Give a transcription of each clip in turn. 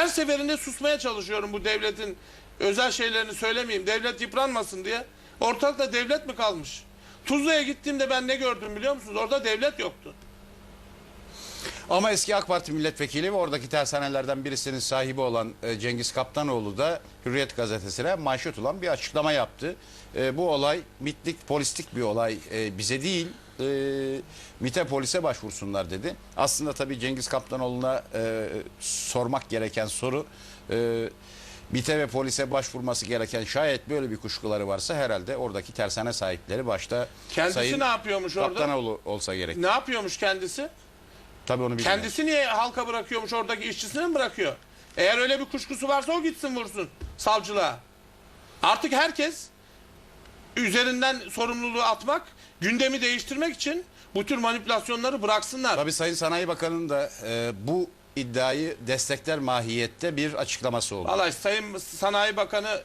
Her seferinde susmaya çalışıyorum bu devletin özel şeylerini söylemeyeyim. Devlet yıpranmasın diye. Ortalıkta devlet mi kalmış? Tuzla'ya gittiğimde ben ne gördüm biliyor musunuz? Orada devlet yoktu. Ama eski AK Parti milletvekili ve oradaki tersanelerden birisinin sahibi olan e, Cengiz Kaptanoğlu da Hürriyet gazetesine manşet olan bir açıklama yaptı. E, bu olay mitlik, polistik bir olay e, bize değil e, MİT'e polise başvursunlar dedi. Aslında tabii Cengiz Kaptanoğlu'na e, sormak gereken soru e, MİT'e ve polise başvurması gereken şayet böyle bir kuşkuları varsa herhalde oradaki tersane sahipleri başta Kendisi Sayın ne yapıyormuş orada? Kaptanoğlu olsa gerek. Ne yapıyormuş kendisi? Tabii onu bilmiyorum. Kendisi niye halka bırakıyormuş oradaki işçisini mi bırakıyor? Eğer öyle bir kuşkusu varsa o gitsin vursun savcılığa. Artık herkes üzerinden sorumluluğu atmak, gündemi değiştirmek için bu tür manipülasyonları bıraksınlar. Tabii Sayın Sanayi Bakanı'nın da e, bu iddiayı destekler mahiyette bir açıklaması oldu. Vallahi Sayın Sanayi Bakanı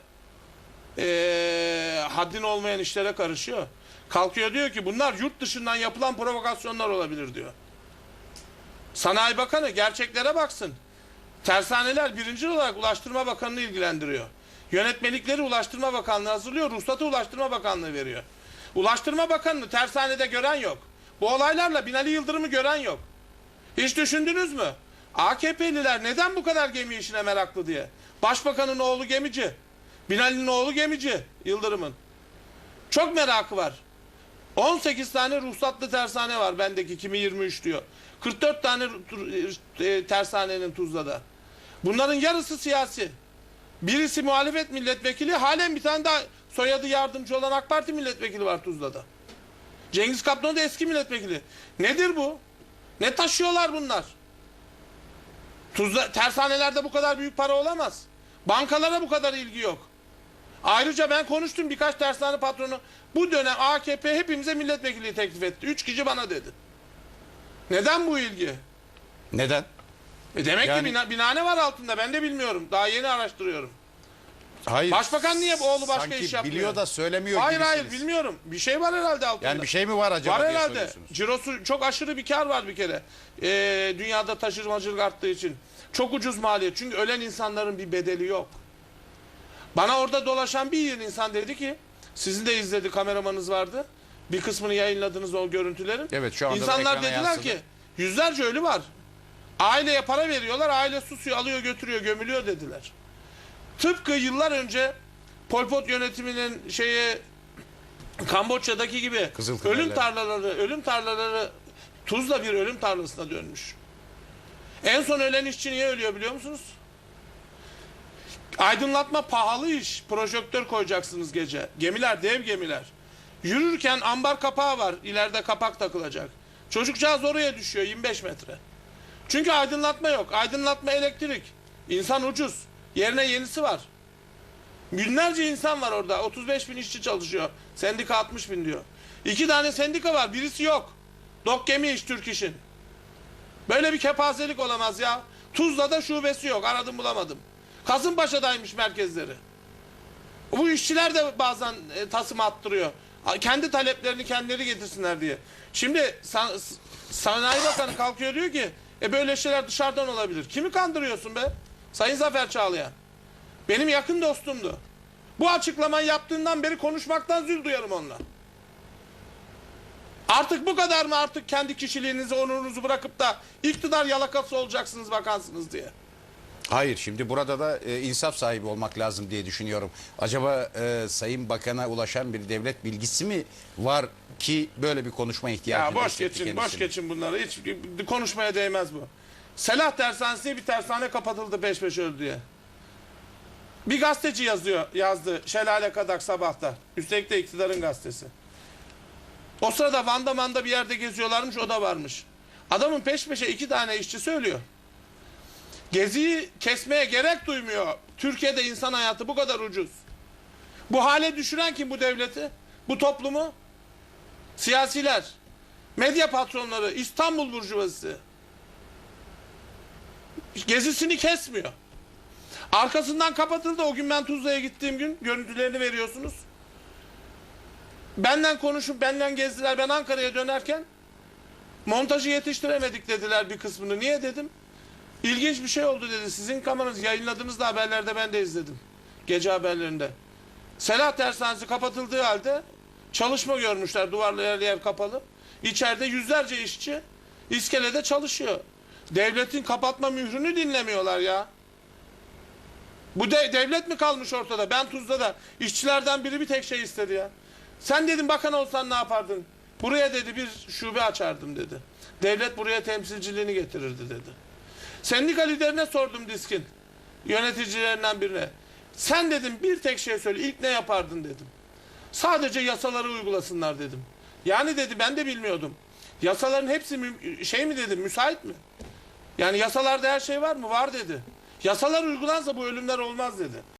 eee haddin olmayan işlere karışıyor. Kalkıyor diyor ki bunlar yurt dışından yapılan provokasyonlar olabilir diyor. Sanayi Bakanı gerçeklere baksın. Tersaneler birinci olarak Ulaştırma Bakanı'nı ilgilendiriyor. Yönetmelikleri Ulaştırma Bakanlığı hazırlıyor, ruhsatı Ulaştırma Bakanlığı veriyor. Ulaştırma Bakanı'nı tersanede gören yok. Bu olaylarla Binali Yıldırım'ı gören yok. Hiç düşündünüz mü? AKP'liler neden bu kadar gemi işine meraklı diye. Başbakanın oğlu gemici. Binali'nin oğlu gemici Yıldırım'ın. Çok merakı var. 18 tane ruhsatlı tersane var bendeki kimi 23 diyor. 44 tane e, tersanenin Tuzla'da. Bunların yarısı siyasi. Birisi muhalefet milletvekili halen bir tane daha soyadı yardımcı olan AK Parti milletvekili var Tuzla'da. Cengiz Kaplan da eski milletvekili. Nedir bu? Ne taşıyorlar bunlar? Tuzla, tersanelerde bu kadar büyük para olamaz. Bankalara bu kadar ilgi yok. Ayrıca ben konuştum birkaç tersane patronu. Bu dönem AKP hepimize milletvekilliği teklif etti. Üç kişi bana dedi. Neden bu ilgi? Neden? E demek Yani- ki bina, binane var altında. Ben de bilmiyorum. Daha yeni araştırıyorum. Hayır. Başbakan niye bu oğlu başka Sanki iş yapmıyor? biliyor da söylemiyor Hayır hayır gibisiniz. bilmiyorum. Bir şey var herhalde altında. Yani bir şey mi var acaba Var diye herhalde. soruyorsunuz. Cirosu çok aşırı bir kar var bir kere. Ee, dünyada taşımacılık arttığı için. Çok ucuz maliyet. Çünkü ölen insanların bir bedeli yok. Bana orada dolaşan bir insan dedi ki sizin de izledi kameramanız vardı. Bir kısmını yayınladınız o görüntülerin. Evet, şu anda da İnsanlar ekrana dediler yansıdı. ki yüzlerce ölü var. Aileye para veriyorlar. Aile susuyor, alıyor, götürüyor, gömülüyor dediler. Tıpkı yıllar önce Pol Pot yönetiminin şeye Kamboçya'daki gibi ölüm tarlaları, ölüm tarlaları Tuzla bir ölüm tarlasına dönmüş. En son ölen işçi niye ölüyor biliyor musunuz? Aydınlatma pahalı iş. Projektör koyacaksınız gece. Gemiler, dev gemiler. Yürürken ambar kapağı var. İleride kapak takılacak. Çocukcağız oraya düşüyor 25 metre. Çünkü aydınlatma yok. Aydınlatma elektrik. İnsan ucuz. Yerine yenisi var. Binlerce insan var orada. 35 bin işçi çalışıyor. Sendika 60 bin diyor. İki tane sendika var. Birisi yok. Dok gemi iş Türk işin. Böyle bir kepazelik olamaz ya. Tuzla'da şubesi yok. Aradım bulamadım. Kasımpaşa'daymış merkezleri. Bu işçiler de bazen e, tasım attırıyor. Kendi taleplerini kendileri getirsinler diye. Şimdi san- Sanayi Bakanı kalkıyor diyor ki e böyle şeyler dışarıdan olabilir. Kimi kandırıyorsun be? Sayın Zafer Çağlayan. Benim yakın dostumdu. Bu açıklamayı yaptığından beri konuşmaktan zül duyarım onunla. Artık bu kadar mı artık kendi kişiliğinizi, onurunuzu bırakıp da iktidar yalakası olacaksınız, bakansınız diye. Hayır şimdi burada da e, insaf sahibi olmak lazım diye düşünüyorum. Acaba e, Sayın Bakan'a ulaşan bir devlet bilgisi mi var ki böyle bir konuşma ihtiyacı Ya boş geçin, boş geçin bunları. Hiç konuşmaya değmez bu. Selah Tersanesi bir tersane kapatıldı peş peşe öldü diye. Bir gazeteci yazıyor, yazdı. Şelale Kadak sabahta. Üstelik de iktidarın gazetesi. O sırada Van'da Man'da bir yerde geziyorlarmış, o da varmış. Adamın peş peşe iki tane işçi söylüyor. Geziyi kesmeye gerek duymuyor. Türkiye'de insan hayatı bu kadar ucuz. Bu hale düşüren kim bu devleti? Bu toplumu? Siyasiler, medya patronları, İstanbul burjuvazisi gezisini kesmiyor. Arkasından kapatıldı. O gün ben Tuzla'ya gittiğim gün görüntülerini veriyorsunuz. Benden konuşup benden gezdiler. Ben Ankara'ya dönerken montajı yetiştiremedik dediler bir kısmını. Niye dedim? İlginç bir şey oldu dedi. Sizin kameranız yayınladığınız da haberlerde ben de izledim. Gece haberlerinde. Selah Tersanesi kapatıldığı halde çalışma görmüşler. Duvarlı yer yer kapalı. İçeride yüzlerce işçi iskelede çalışıyor. Devletin kapatma mührünü dinlemiyorlar ya. Bu de, devlet mi kalmış ortada? Ben Tuzla'da işçilerden biri bir tek şey istedi ya. Sen dedim bakan olsan ne yapardın? Buraya dedi bir şube açardım dedi. Devlet buraya temsilciliğini getirirdi dedi. Sendika liderine sordum diskin. Yöneticilerinden birine. Sen dedim bir tek şey söyle. İlk ne yapardın dedim. Sadece yasaları uygulasınlar dedim. Yani dedi ben de bilmiyordum. Yasaların hepsi şey mi dedim müsait mi? Yani yasalarda her şey var mı? Var dedi. Yasalar uygulansa bu ölümler olmaz dedi.